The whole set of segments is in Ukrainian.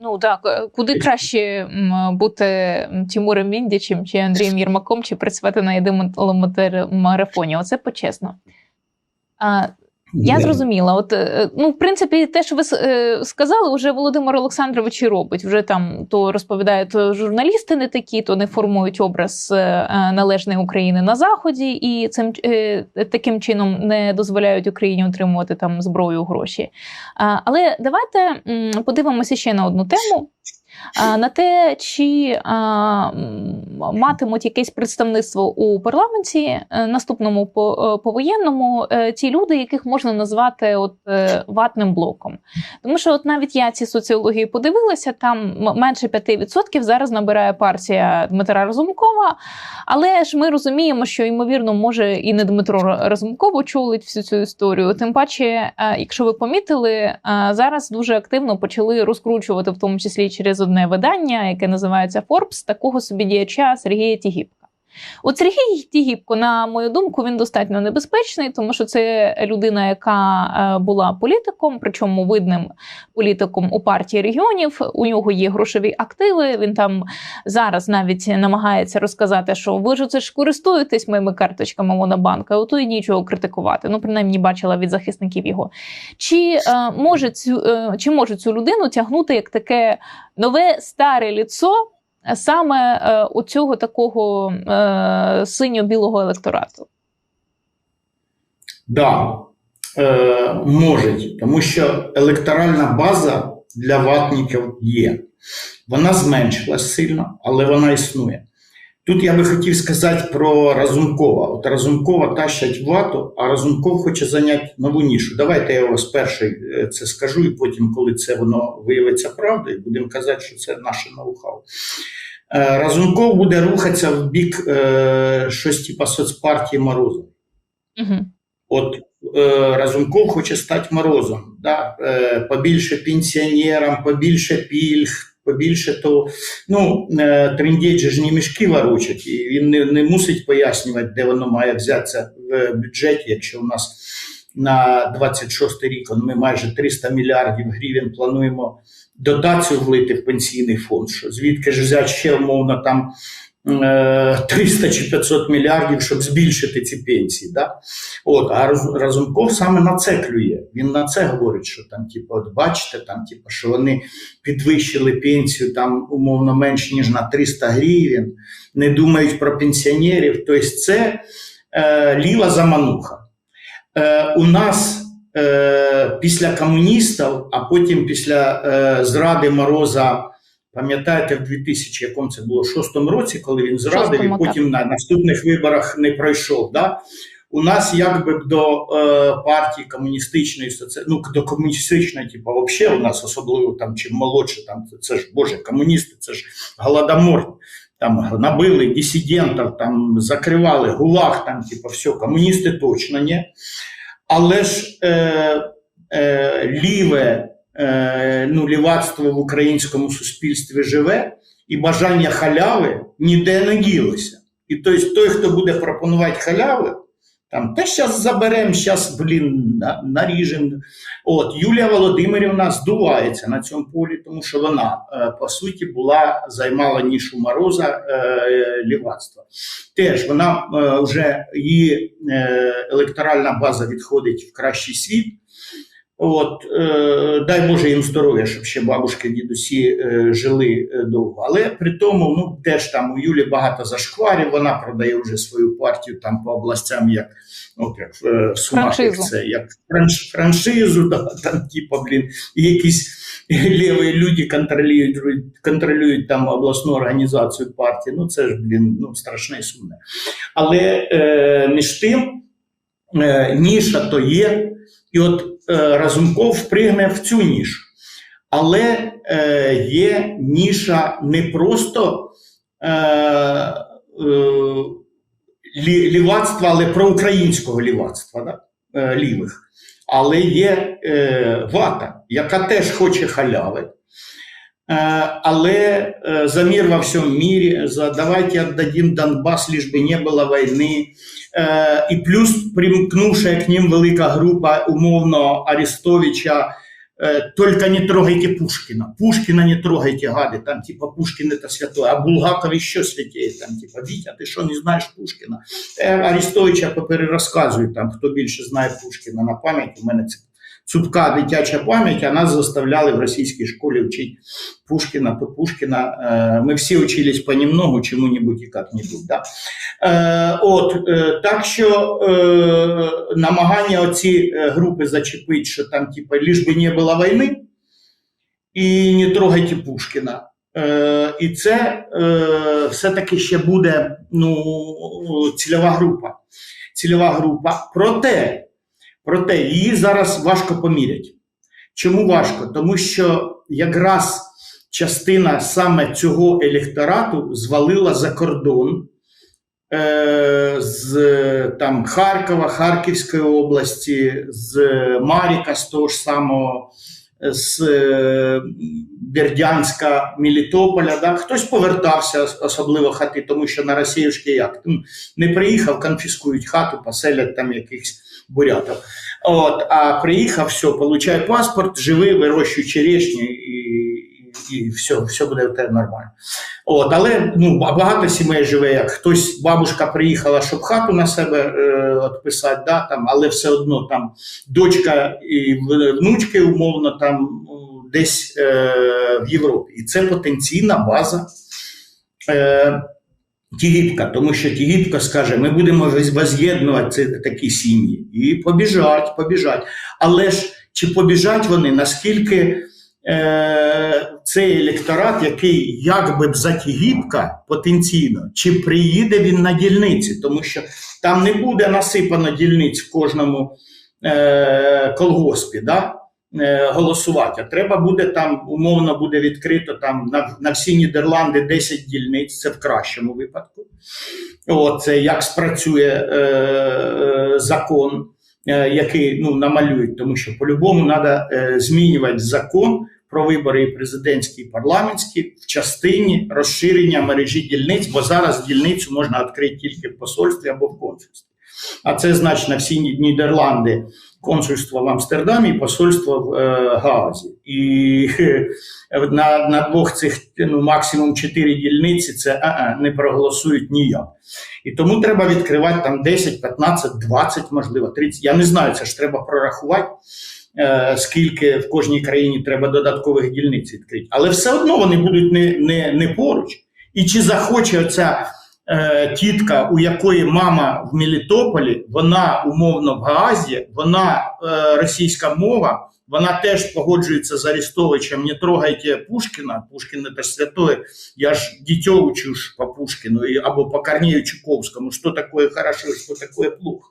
Ну так, куди краще бути Тимуром Віндічем чи Андрієм Єрмаком, чи працювати на єдиному марафоні. Оце почесно. А, я зрозуміла. От е, ну, в принципі, те, що ви е, сказали, вже Володимир Олександрович і робить. Вже там то розповідають то журналісти не такі, то не формують образ е, е, належної України на заході, і цим е, таким чином не дозволяють Україні отримувати там зброю, гроші. Але давайте подивимося ще на одну тему. На те, чи матимуть якесь представництво у парламенті е, наступному е, повоєнному е, ті люди, яких можна назвати от ватним блоком. Тому що, от навіть я ці соціології подивилася, там менше 5% зараз набирає партія Дмитра Разумкова. Але ж ми розуміємо, що ймовірно може і не Дмитро Разумков очолить всю цю історію. Тим паче, якщо ви помітили, зараз дуже активно почали розкручувати, в тому числі через одне видання, яке називається Forbes, такого собі діяча Сергія Тігіпка. От Сергій Тігіпко, на мою думку, він достатньо небезпечний, тому що це людина, яка е, була політиком, причому видним політиком у партії регіонів. У нього є грошові активи. Він там зараз навіть намагається розказати, що ви ж це ж користуєтесь моїми карточками Монобанка, ото і нічого критикувати. Ну, принаймні, бачила від захисників його. Чи е, може цю е, чи може цю людину тягнути як таке нове старе ліцо? Саме е, у цього такого е, синьо-білого електорату. Да, е, можуть, тому що електоральна база для ватників є. Вона зменшилась сильно, але вона існує. Тут я би хотів сказати про Разумкова. От Разумкова тащать вату, а Разумков хоче зайняти нову нішу. Давайте я вас перший е, це скажу, і потім, коли це воно виявиться правдою, будемо казати, що це наше ноу-хау. Е, Разумков буде рухатися в бік е, щось типу соцпартії Морозова. Угу. От е, Разумков хоче стати морозом, да? е, побільше пенсіонерам, побільше пільг, побільше то. Ну, е, же ж не мішки ворочать, і він не, не мусить пояснювати, де воно має взятися в бюджеті, якщо у нас на 26 рік ми майже 300 мільярдів гривень плануємо дотацію влити в пенсійний фонд. Що звідки ж взяти ще умовно там 300 чи 500 мільярдів, щоб збільшити ці пенсії. Да? От, а Разумков саме на це клює. Він на це говорить, що там, типу, от бачите, там, типу, що вони підвищили пенсію там умовно менше, ніж на 300 гривень, не думають про пенсіонерів. Тобто це е, ліва замануха. Е, у нас е, після комуністів, а потім після е, зради Мороза. Пам'ятаєте, в 2000 якому це було шостому році, коли він зрадив, і потім на наступних виборах не пройшов. Да? У нас якби до е, партії комуністичної ну, до комуністичної, типу, взагалі у нас особливо там чим молодше, там це, це ж боже, комуністи, це ж голодомор. Там набили дисидентів, там закривали гулаг, там, типу, все, комуністи точно ні. Але ж е, е, ліве ну, лівацтво в українському суспільстві живе, і бажання халяви ніде не ділося. І тобто той, хто буде пропонувати халяви, там те зараз заберемо, зараз, блін, на- наріжемо. От Юлія Володимирівна здувається на цьому полі, тому що вона е, по суті була займала нішу мороза е, лівацтва. Теж вона е, вже її е, електоральна база відходить в кращий світ. От, е, дай Боже їм здоров'я, щоб ще бабушки, дідусі е, жили е, довго. Але при тому, ну теж там у Юлі багато зашкварів, вона продає вже свою партію там по областям, як, от, як е, Сумах, це, як франш, франшизу, да, там, типу, блін, і якісь ліві люди контролюють, контролюють там обласну організацію партії. Ну це ж, блін, ну страшне і сумне. Але е, між тим, ніша то є, і от е, Разумков впригне в цю нішу. Але е, є ніша не просто е, е, лі, лівацтва, але проукраїнського лівацтва, да? е, лівих. Але є е, вата, яка теж хоче халяви. Е, але е, за мир во всьому мире, за давайте отдадим Донбас, лишь бы не было войны. Е, і плюс примкнувшая к ним велика група умовно Арестовича, э, только не трогайте Пушкина. Пушкина не трогайте, гады. Там, типа, Пушкин это святой. А Булгаков еще святее. Там, типа, Витя, ти що, не знаєш Пушкина? Е, Арестовича поперерозказують, там, хто більше знає Пушкина на пам'ять. У мене це цупка дитяча пам'ять, а нас заставляли в російській школі вчити Пушкина, то Пушкина. Е, Ми всі учились понемногу, чому-нибудь і як-нибудь. Да? Е, От, е, так що намагання оці групи зачепити, що там, типа, лиш би не було війни, і не трогайте Пушкіна. Е, і це е, все-таки ще буде ну, цільова група. Цільова група. Проте, проте її зараз важко поміряти. Чому важко? Тому що якраз частина саме цього електорату звалила за кордон е, з там, Харкова, Харківської області, з Маріка, з того ж самого, з е, Бердянська, Мелітополя. Да? Хтось повертався, особливо хати, тому що на Росіюшки як не приїхав, конфіскують хату, поселять там якихось бурятів. От, а приїхав, все, получай паспорт, живи, вирощуй черешню і, і, все, все буде в тебе нормально. От, але ну, багато сімей живе, як хтось, бабушка приїхала, щоб хату на себе е, відписати, да, там, але все одно там дочка і внучки умовно там десь е, в Європі. І це потенційна база. Е, Тігіпка, тому що Тігіпка скаже, ми будемо воз- воз'єднувати такі сім'ї. І побіжать, побіжать. Але ж чи побіжать вони, наскільки е, цей електорат, який якби за Тігіпка потенційно, чи приїде він на дільниці, тому що там не буде насипано дільниць в кожному е, колгоспі, да? Е, голосувати. Треба буде там, умовно буде відкрито там на, на всі Нідерланди 10 дільниць, це в кращому випадку. О, це як спрацює е, е, закон, е, який ну, намалюють, тому що по-любому треба е, змінювати закон про вибори і президентські, і парламентські в частині розширення мережі дільниць, бо зараз дільницю можна відкрити тільки в посольстві або в консульстві. А це значить на всі Нідерланди консульство в Амстердамі посольство в е, Гаазі. І на, на двох цих ну, максимум чотири дільниці це а-а, не проголосують ніяк. І тому треба відкривати там 10, 15, 20, можливо, 30. Я не знаю, це ж треба прорахувати, е, скільки в кожній країні треба додаткових дільниць відкрити. Але все одно вони будуть не, не, не поруч. І чи захоче оця е, тітка, у якої мама в Мелітополі, вона умовно в Гаазі, вона е, російська мова, вона теж погоджується з Арестовичем, не трогайте Пушкіна, Пушкін це ж святой, я ж дитё учу ж по Пушкіну або по Корнею Чуковському, що таке хорошо, що таке плохо.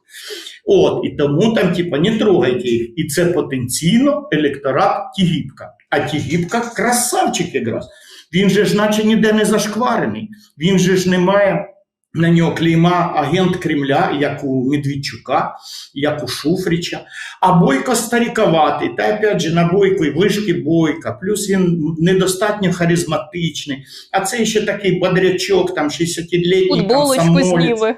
От, і тому там, типа, не трогайте їх. І це потенційно електорат Тігіпка. А Тігіпка красавчик якраз. Він же ж наче ніде не зашкварений. Він же ж не має на нього клейма агент Кремля, як у Медведчука, як у Шуфрича. А Бойко старіковатий. Та опять же, на Бойко і вишки Бойка. Плюс він недостатньо харизматичний. А це ще такий бодрячок, там 60-літній Футболочку комсомолець.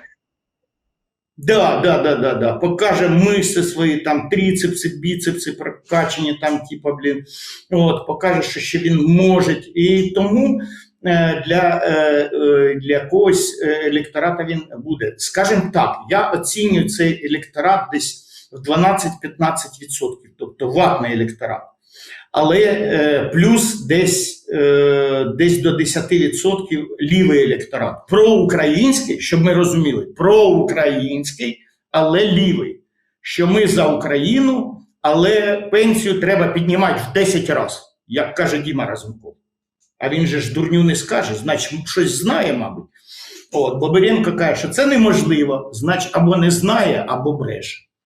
Да, да, да, да, да. Покаже мишці свої, там трицепси, біцепси прокачені, там, типа, блін, от, покаже, що ще він може. І тому е, для, е, е, для когось електората він буде. Скажімо так, я оцінюю цей електорат десь в 12-15%, тобто ватний електорат. Але е, плюс десь, е, десь до 10% лівий електорат. Проукраїнський, щоб ми розуміли, проукраїнський, але лівий. Що ми за Україну, але пенсію треба піднімати в 10 разів, як каже Діма Разумков. А він же ж дурню не скаже, значить, щось знає, мабуть. От, Бобиренко каже, що це неможливо, значить, або не знає, або бреше.